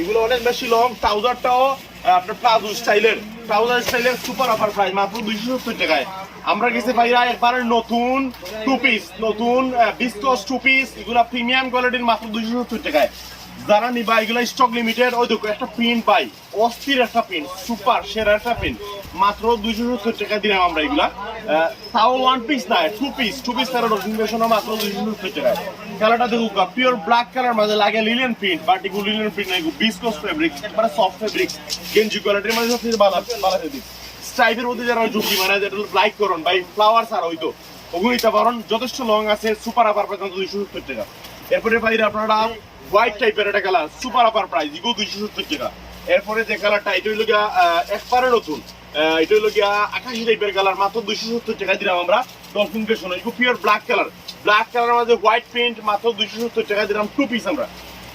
এগুলো অনেক বেশি লং ট্রাউজারটাও আপনার প্লাজো স্টাইলের। ট্রাউজার স্টাইলের সুপার অফার প্রাইস মাত্র দুইশো সত্তর টাকায়। আমরা গেছি ভাইরা একবারে নতুন টু পিস নতুন বিস্কস টু পিস এগুলো প্রিমিয়াম কোয়ালিটির মাত্র দুইশো সত্তর টাকায়। যারা নিবা, এগুলো স্টক লিমিটেড ওই দেখো, একটা প্রিন্ট পাই। অস্থির একটা প্রিন্ট সুপার সেরা একটা প্রিন্ট মাত্র দুইশো সত্তর টাকা দিলাম আমরা এগুলা। তাও ওয়ান পিস না টু পিস টু পিস তারা মাত্র দুইশো সত্তর টাকায়। কালারটা দেখুক পিওর ব্ল্যাক কালার মাঝে লাগে লিলেন প্রিন্ট বাট এগুলো লিলেন প্রিন্ট না এগুলো বিস্কস ফেব্রিক একবারে সফট ফেব্রিক গেঞ্জি কোয়ালিটির মধ্যে সবচেয়ে ভালো ভালো ফেব্রিক স্ট্রাইপের মধ্যে যারা ঝুঁকি মানে যেটা লাইক করুন, ভাই ফ্লাওয়ার ছাড়া হইতো, ওগুলো নিতে পারেন, যথেষ্ট লং আছে সুপার আপার পর্যন্ত দুইশো সত্তর টাকা। এরপরে বাইরে আপনারা হোয়াইট টাইপের একটা কালার সুপার আপার প্রাইস এগুলো দুইশো সত্তর টাকা। এরপরে যে কালারটা এটা হইল গিয়া একবারে নতুন এটা হইল গিয়া আকাশি টাইপের কালার মাত্র দুইশো সত্তর টাকা দিলাম আমরা Dolphin fashion pure black colour black colour মধ্যে হোয়াইট প্রিন্ট মাত্র দুইশো সত্তর টাকা দিলাম টু পিস আমরা।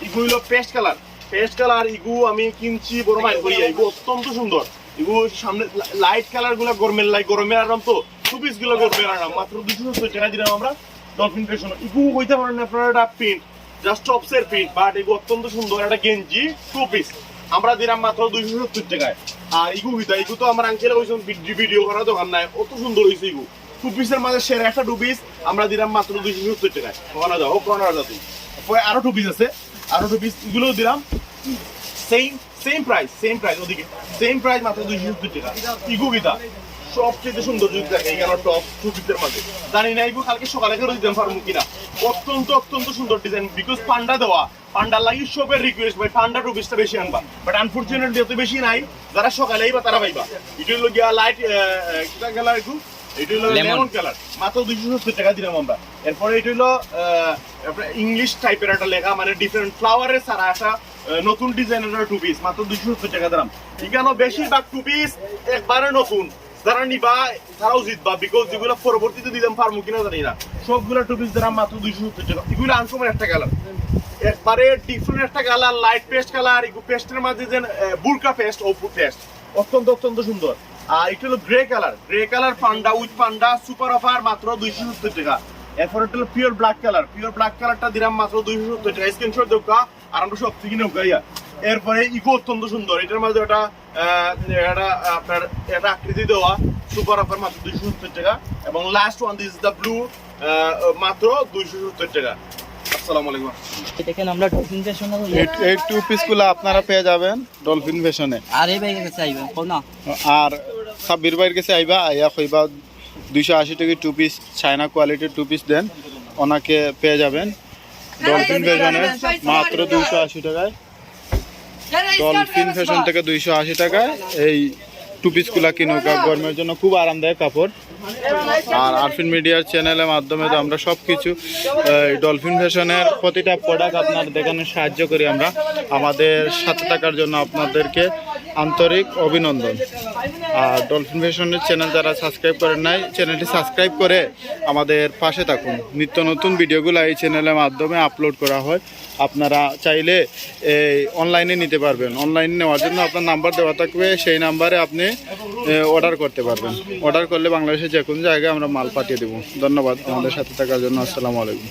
এগুলো হইল পেস্ট কালার। পেস্ট কালার ইগু আমি কিনছি বড় মাইল করি ইগু অত্যন্ত সুন্দর। ইগু সামনে লাইট কালারগুলা গরমের লাই গরমের আরাম তো। টু পিসগুলো গরমের আরাম। মাত্র দুশো সত্তর টাকা দিলাম আমরা ডলফিন পেশন ইগু হইতে পারেন আপনারা একটা প্রিন্ট জাস্ট টপসের প্রিন্ট বাট ইগু অত্যন্ত সুন্দর। একটা গেঞ্জি টু পিস আমরা দিলাম মাত্র দুইশো সত্তর টাকায়। আর ইগু হইতা ইগু তো আমার আঙ্কেলে কইছেন ভিডিও করার দোকান নাই। অত সুন্দর হয়েছে ইগু। টু পিসের মাঝে সেরা একটা টু পিস আমরা দিলাম মাত্র দুইশো সত্তর টাকায়। কখনো যাও কখনো যাও তুই পরে আরও টু পিস আছে, আরও টু পিস দিলাম। Same same price same price ওদিকে। সেম প্রাইস মাত্র দুইশো সত্তর টাকা। ইগু গীতা সবচেয়ে সুন্দর এখানে টপ টুপিদের মাঝে। জানি না, ইগু, কালকে সকালে করে দিতে পারব কিনা। অত্যন্ত অত্যন্ত সুন্দর ডিজাইন বিকজ পান্ডা দেওয়া, পান্ডা লাগি সবের রিকোয়েস্ট ভাই, পান্ডা টুপিসটা বেশি আনবা। বাট আনফরচুনেটলি এত বেশি নাই, যারা সকালেই বা তারা পাইবা। এটা হলো গিয়া লাইট কালার একটু এটা হলো Lemon. লেমন কালার মাত্র দুইশো সত্তর টাকা দিলাম আমরা। এরপরে এটা হলো ইংলিশ টাইপের একটা লেখা মানে ডিফারেন্ট ফ্লাওয়ারের সারা একটা নতুন ডিজাইনের টু পিস মাত্র দুইশো সত্তর টাকা দিলাম। এখানে বেশিরভাগ টু পিস একবারে নতুন। যারা নিবা তারাও জিতবা বিকজ যেগুলো পরবর্তীতে দিলাম পারব কিনা জানি না। সবগুলো টু পিস দিলাম মাত্র দুইশো সত্তর টাকা। এগুলো একটা কালার একবারে ডিফারেন্ট একটা কালার লাইট পেস্ট কালার এগুলো পেস্টের মাঝে যে বুরকা পেস্ট ও পেস্ট অত্যন্ত অত্যন্ত সুন্দর। আর এটা হলো grey colour grey colour panda with panda super offer মাত্র দুইশো সত্তর টাকা। এরপর এটা হলো pure black colour pure black কালারটা দিলাম মাত্র দুইশো সত্তর টাকা। স্ক্রিনশট দেখা আর আমরা সব থেকে নেব গাইয়া এরপরে ইকো অত্যন্ত সুন্দর। এটার মাঝে ওটা আহ, এটা আপনার এটা আকৃতি দেওয়া সুপার অফার মাত্র দুইশো সত্তর টাকা। এবং last one this the blue মাত্র দুইশো সত্তর টাকা। আসসালামু আলাইকুম। দেখেন আমরা ডলফিন ফ্যাশন এই- এই টু পিসগুলো আপনারা পেয়ে যাবেন ডলফিন ফ্যাশনে আর এই বাইকে চাইবেন না। আর সাব্বির ভাইয়ের কাছে আইবা আইয়া কইবা দুইশো আশি টাকা টু পিস চায়না কোয়ালিটির টু পিস দেন ওনাকে পেয়ে যাবেন। ডলফিন ফ্যাশনের মাত্র দুইশো আশি টাকায়। ডলফিন ফ্যাশন থেকে দুইশো আশি টাকায় এই টু পিসগুলা কিনুক গরমের জন্য খুব আরামদায়ক কাপড়। আর আরফিন মিডিয়ার চ্যানেলের মাধ্যমে তো আমরা সব কিছু ডলফিন ফ্যাশনের প্রতিটা প্রোডাক্ট আপনার দেখানোর সাহায্য করি আমরা। আমাদের সাথে থাকার জন্য আপনাদেরকে আন্তরিক অভিনন্দন। আর ডলফিন ফ্যাশনের চ্যানেল যারা সাবস্ক্রাইব করেন নাই চ্যানেলটি সাবস্ক্রাইব করে আমাদের পাশে থাকুন। নিত্য নতুন ভিডিওগুলো এই চ্যানেলের মাধ্যমে আপলোড করা হয়। আপনারা চাইলে এই অনলাইনে নিতে পারবেন। অনলাইনে নেওয়ার জন্য আপনার নাম্বার দেওয়া থাকবে, সেই নাম্বারে আপনি অর্ডার করতে পারবেন। অর্ডার করলে বাংলাদেশের যে কোনো জায়গায় আমরা মাল পাঠিয়ে দেবো। ধন্যবাদ। আমাদের সাথে থাকার জন্য আসসালামু আলাইকুম।